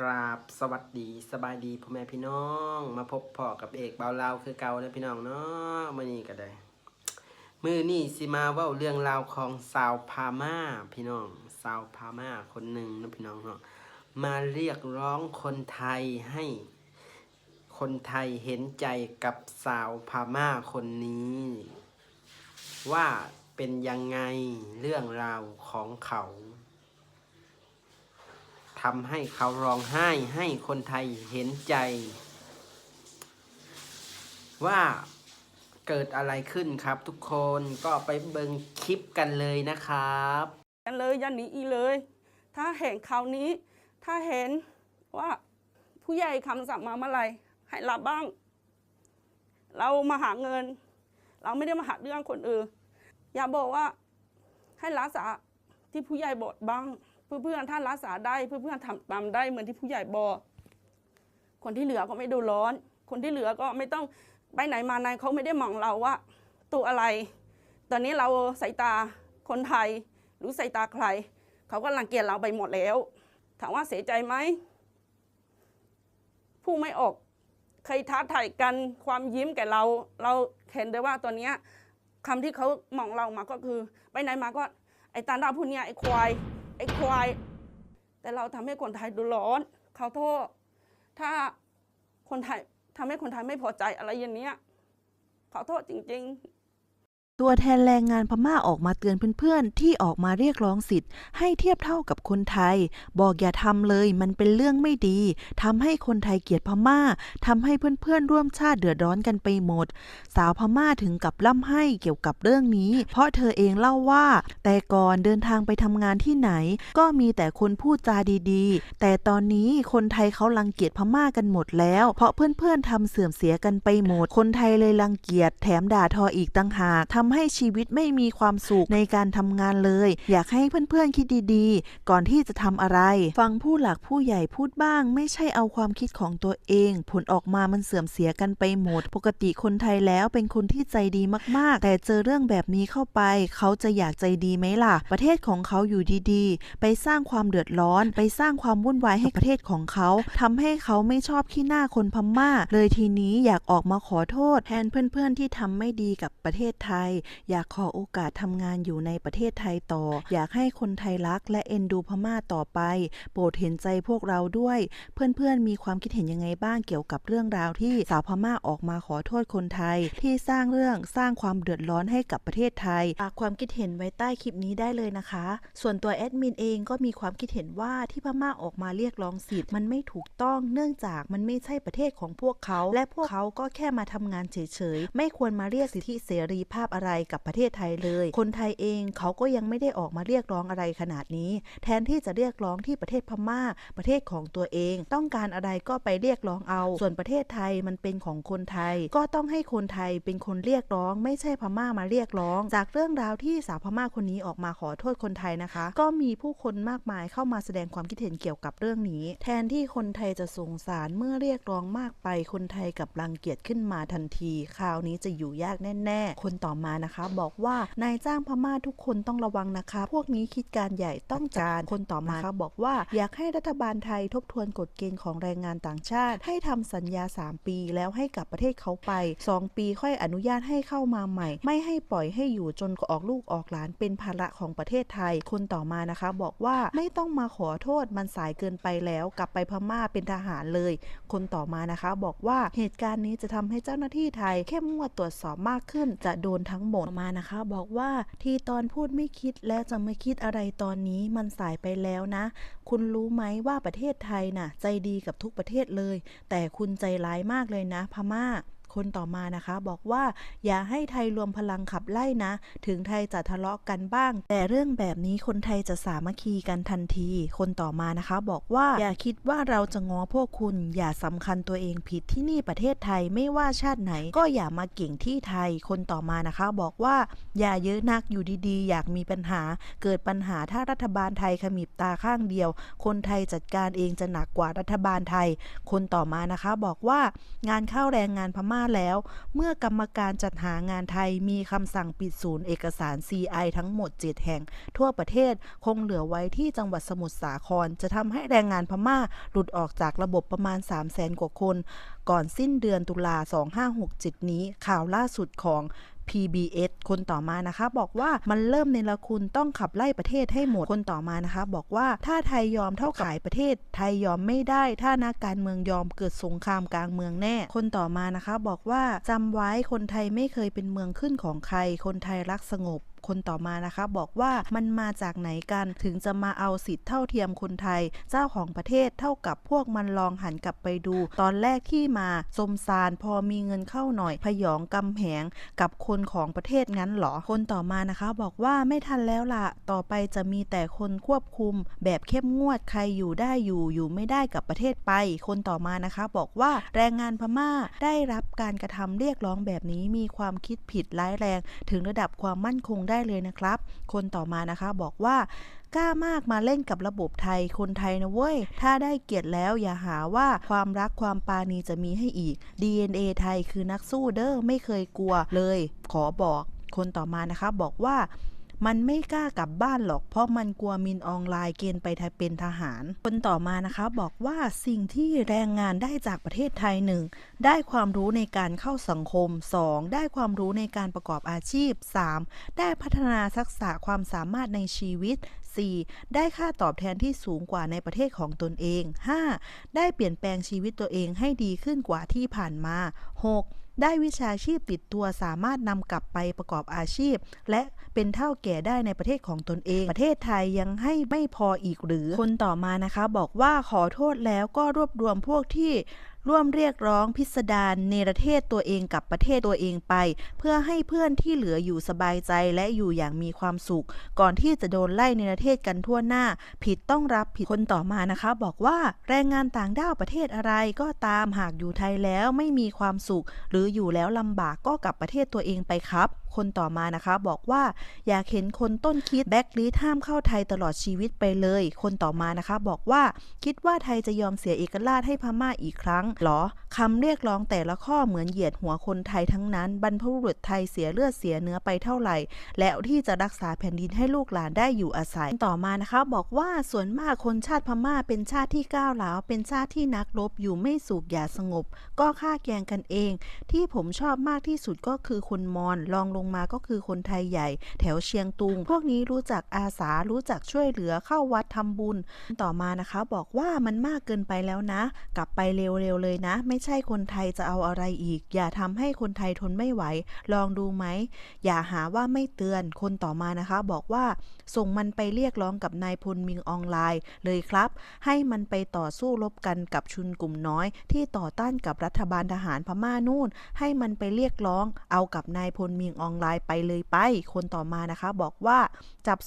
กราบสวัสดีสบายดีพ่อแม่พี่น้อง มาพบพ่อกับเอกเบาเลาคือเก่านะพี่น้องเนาะมื่อนี้ก็ได้ มือนี่สิมาว่าเรื่องราวของสาวพาม่าพี่น้องสาวพาม่าคนหนึ่งนะพี่น้องเนาะมาเรียกร้องคนไทยให้ คนไทยเห็นใจกับสาวพาม่าคนนี้ ว่าเป็นยังไงเรื่องราวของเขา ทำให้เขาร้องไห้ให้คนไทยเห็นใจ ว่าเกิดอะไรขึ้นครับ ทุกคนก็ไปเบิงคลิปกันเลยนะครับกันเลยย่าหนีอีเลย ถ้าเห็นคราวนี้ ถ้าเห็นว่าผู้ใหญ่คำสั่งมาเมื่อไหร่ให้รับบ้าง เรามาหาเงิน เราไม่ได้มาหาเรื่องคนอื่นอย่าบอกว่าให้รักษาที่ผู้ใหญ่บอกบ้าง เพื่อนเพื่อนๆท่านรักษาได้เพื่อนเพื่อนๆทำตามได้เหมือนที่ผู้ใหญ่บอกคนที่เหลือก็ไม่ดูร้อน คนที่เหลือก็ไม่ต้องไปไหนมาไหนเขาไม่ได้มองเราว่า ตัวอะไร ตอนนี้เราสายตาคนไทยหรือสายตาใคร เขาก็รังเกียจเราไปหมดแล้ว ถามว่าเสียใจไหมผู้ไม่ออกเคยท้าทายกันความยิ้มแก่เรา เราเห็นได้ว่าตัวเนี้ยคำที่เขามองเรามาก็คือ ไปไหนมาก็ไอ้ตาดาพูดเนี่ยไอ้ควาย ไอ้ควาย แต่เราทำให้คนไทยดูร้อนเขาโทษ ถ้าคนไทยทำให้คนไทยไม่พอใจอะไรอย่างเนี้ยขอโทษจริง ๆ ตัวแทนแรงงานพม่าออกมาเตือนเพื่อนๆ ที่ออกมาเรียกร้องสิทธิ์ ให้เทียบเท่ากับคนไทย บอกอย่าทำเลยมันเป็นเรื่องไม่ดีทำให้คนไทยเกลียดพม่าทำให้เพื่อนๆ ร่วมชาติเดือดร้อนกันไปหมด สาวพม่าถึงกับล่ำให้เกี่ยวกับเรื่องนี้ เพราะเธอเองเล่าว่า แต่ก่อนเดินทางไปทำงานที่ไหน ก็มีแต่คนพูดจาดีๆ แต่ตอนนี้คนไทยเขารังเกียจพม่ากันหมดแล้ว เพราะเพื่อนๆทำเสื่อมเสียกันไปหมด คนไทยเลยรังเกียจแถมด่าทออีกต่างหากทำให้ชีวิตไม่มีความสุขในการทำงานเลย อยากให้เพื่อนๆคิดดีๆ ก่อนที่จะทำอะไร ฟังผู้หลักผู้ใหญ่พูดบ้าง ไม่ใช่เอาความคิดของตัวเอง ผลออกมามันเสื่อมเสียกันไปหมด ปกติคนไทยแล้วเป็นคนที่ใจดีมากๆ แต่เจอเรื่องแบบนี้เข้าไป เขาจะอยากใจดีไหมล่ะ ประเทศของเขาอยู่ดีๆ ไปสร้างความเดือดร้อน ไปสร้างความวุ่นวายให้ประเทศของเขาทำให้เขาไม่ชอบขี้หน้าคนพม่า เลยทีนี้อยากออกมาขอโทษ แทนเพื่อนๆที่ทำไม่ดีกับประเทศไทยอยากขอโอกาสทำงานอยู่ในประเทศไทยต่อ อยากให้คนไทยรักและเอ็นดูพม่าต่อไป โปรดเห็นใจพวกเราด้วย เพื่อนๆ มีความคิดเห็นยังไงบ้างเกี่ยวกับเรื่องราวที่สาวพม่าออกมาขอโทษคนไทย ที่สร้างเรื่องสร้างความเดือดร้อนให้กับประเทศไทยฝากความคิดเห็นไว้ใต้คลิปนี้ได้เลยนะคะ ส่วนตัวแอดมินเองก็มีความคิดเห็นว่าที่พม่าออกมาเรียกร้องสิทธิ์มันไม่ถูกต้องเนื่องจากมันไม่ใช่ประเทศของพวกเขา และพวกเขาก็แค่มาทำงานเฉยๆ ไม่ควรมาเรียกสิทธิเสรีภาพอะไระไรกับประเทศไทยเลย คนไทยเองเขาก็ยังไม่ได้ออกมาเรียกร้องอะไรขนาดนี้ แทนที่จะเรียกร้องที่ประเทศพม่า ประเทศของตัวเอง ต้องการอะไรก็ไปเรียกร้องเอา ส่วนประเทศไทยมันเป็นของคนไทย ก็ต้องให้คนไทยเป็นคนเรียกร้อง ไม่ใช่พม่ามาเรียกร้อง จากเรื่องราวที่สาวพม่าคนนี้ออกมาขอโทษคนไทยนะคะ ก็มีผู้คนมากมายเข้ามาแสดงความคิดเห็นเกี่ยวกับเรื่องนี้ แทนที่คนไทยจะสงสารเมื่อเรียกร้องมากไปคนไทยกับรังเกียจขึ้นมาทันที คราวนี้จะอยู่ยากแน่ ๆ คนต่อมานะคะ บอกว่านายจ้างพม่าทุกคนต้องระวังนะคะ พวกนี้คิดการใหญ่ต้องการคนต่อมาะคะบอกว่าอยากให้รัฐบาลไทยทบทวนกฎเกณฑ์ของแรงงานต่างชาติ ให้ทำสัญญา 3 ปี แล้วให้กลับประเทศเขาไป 2 ปีค่อยอนุญาตให้เข้ามาใหม่ ไม่ให้ปล่อยให้อยู่จนออกลูกออกหลานเป็นภาระของประเทศไทย คนต่อมานะคะ บอกว่าไม่ต้องมาขอโทษมันสายเกินไปแล้วกลับไปพม่าเป็นทหารเลย คนต่อมานะคะ บอกว่าเหตุการณ์นี้จะทำให้เจ้าหน้าที่ไทย เข้มงวดตรวจสอบมากขึ้น จะโดนทั้งหมดมานะคะ บอกว่าที่ตอนพูดไม่คิดและจะไม่คิดอะไรตอนนี้มันสายไปแล้วนะ คุณรู้ไหมว่าประเทศไทยน่ะ ใจดีกับทุกประเทศเลย แต่คุณใจร้ายมากเลยนะ พม่า คนต่อมานะคะ บอกว่าอย่าให้ไทยรวมพลังขับไล่นะ ถึงไทยจะทะเลาะกันบ้าง แต่เรื่องแบบนี้คนไทยจะสามัคคีกันทันที คนต่อมานะคะ บอกว่าอย่าคิดว่าเราจะง้อพวกคุณอย่าสำคัญตัวเองผิดที่นี่ประเทศไทยไม่ว่าชาติไหน ก็อย่ามาเก่งที่ไทย คนต่อมานะคะ บอกว่าอย่าเยอะนักอยู่ดีๆ อยากมีปัญหา เกิดปัญหาถ้ารัฐบาลไทยขมิบตาข้างเดียว คนไทยจัดการเองจะหนักกว่ารัฐบาลไทย คนต่อมานะคะ บอกว่างานเข้าแรงงานพม่าาแล้ว เมื่อกรรมการจัดหางานไทยมีคำสั่งปิดศูนย์เอกสาร CI ทั้งหมด 7 แห่ง ทั่วประเทศคงเหลือไว้ที่จังหวัดสมุทรสาคร จะทำให้แรงงานพม่าหลุดออกจากระบบประมาณ 3 0 0แสนกว่าคน ก่อนสิ้นเดือนตุลา 2567 นี้ข่าวล่าสุดของ PBS คนต่อมานะคะ บอกว่ามันเริ่มในละคุณต้องขับไล่ประเทศให้หมดคนต่อมานะคะ บอกว่าถ้าไทยยอมเท่ากับขายประเทศ ไทยยอมไม่ได้ ถ้านักการเมืองยอมเกิดสงครามกลางเมืองแน่ คนต่อมานะคะ บอกว่าจำไว้คนไทยไม่เคยเป็นเมืองขึ้นของใคร คนไทยรักสงบคนต่อมานะคะ บอกว่ามันมาจากไหนกันถึงจะมาเอาสิทธิ์เท่าเทียมคนไทย เจ้าของประเทศเท่ากับพวกมันลองหันกลับไปดู ตอนแรกที่มาสมซานพอมีเงินเข้าหน่อยพยองกำแหงกับคนของประเทศงั้นเหรอคนต่อมานะคะ บอกว่าไม่ทันแล้วล่ะต่อไปจะมีแต่คนควบคุม แบบเข้มงวดใครอยู่ได้อยู่อยู่ไม่ได้กับประเทศไป คนต่อมานะคะ บอกว่าแรงงานพม่าได้รับการกระทำเรียกร้องแบบนี้มีความคิดผิดร้ายแรง ถึงระดับความมั่นคงได้เลยนะครับ คนต่อมานะคะบอกว่ากล้ามากมาเล่นกับระบบไทยคนไทยนะเว้ย ถ้าได้เกียรติแล้วอย่าหาว่าความรักความปาณีจะมีให้อีก DNA ไทยคือนักสู้เด้อไม่เคยกลัวเลย ขอบอก คนต่อมานะคะบอกว่า มันไม่กล้ากลับบ้านหรอก เพราะมันกลัวมินออนไลน์เกณฑ์ไปไทยเป็นทหาร คนต่อมานะคะบอกว่าสิ่งที่แรงงานได้จากประเทศไทยหนึ่งได้ความรู้ในการเข้าสังคม 2. ได้ความรู้ในการประกอบอาชีพ 3. ได้พัฒนาทักษะความสามารถในชีวิต 4. ได้ค่าตอบแทนที่สูงกว่าในประเทศของตนเอง 5. ได้เปลี่ยนแปลงชีวิตตัวเองให้ดีขึ้นกว่าที่ผ่านมา 6. ได้วิชาชีพติดตัวสามารถนำกลับไปประกอบอาชีพ และเป็นเท่าแก่ได้ในประเทศของตนเอง ประเทศไทยยังให้ไม่พออีกหรือคนต่อมานะคะ บอกว่าขอโทษแล้วก็รวบรวมพวกที่ร่วมเรียกร้องพิสดารเนรเทศตัวเองกับประเทศตัวเองไป เพื่อให้เพื่อนที่เหลืออยู่สบายใจและอยู่อย่างมีความสุข ก่อนที่จะโดนไล่เนรเทศกันทั่วหน้า ผิดต้องรับผิดคนต่อมานะคะ บอกว่าแรงงานต่างด้าวประเทศอะไรก็ตามหากอยู่ไทยแล้วไม่มีความสุข หรืออยู่แล้วลำบากก็กลับประเทศตัวเองไปครับคนต่อมานะคะ บอกว่าอยากเห็นคนต้นคิดแบ็กลิสห้ามเข้าไทยตลอดชีวิตไปเลย คนต่อมานะคะ บอกว่าคิดว่าไทยจะยอมเสียเอกราชให้พม่าอีกครั้งหรอคำเรียกร้องแต่ละข้อเหมือนเหยียดหัวคนไทยทั้งนั้นบรรพบุรุษไทยเสียเลือดเสียเนื้อไปเท่าไหร่ แล้วที่จะรักษาแผ่นดินให้ลูกหลานได้อยู่อาศัยต่อมานะคะ บอกว่าส่วนมากคนชาติพม่าเป็นชาติที่ก้าวร้าวเป็นชาติที่นักรบอยู่ไม่สุขอย่าสงบ ก็ฆ่าแกงกันเอง ที่ผมชอบมากที่สุดก็คือคนมอญรองลงงมาก็คือคนไทยใหญ่ แถวเชียงตุง พวกนี้รู้จักอาสารู้จักช่วยเหลือเข้าวัดทำบุญ ต่อมานะคะ บอกว่ามันมากเกินไปแล้วนะ กลับไปเร็วๆเลยนะ ไม่ใช่คนไทยจะเอาอะไรอีก อย่าทำให้คนไทยทนไม่ไหว ลองดูไหม อย่าหาว่าไม่เตือนคนต่อมานะคะ บอกว่าส่งมันไปเรียกร้องกับนายพลมิงออนไลน์เลยครับ ให้มันไปต่อสู้รบกันกับชุนกลุ่มน้อย ที่ต่อต้านกับรัฐบาลทหารพม่านู่น ให้มันไปเรียกร้องเอากับนายพลมิงออนไลน์ไปเลยไป คนต่อมานะคะ บอกว่าจับ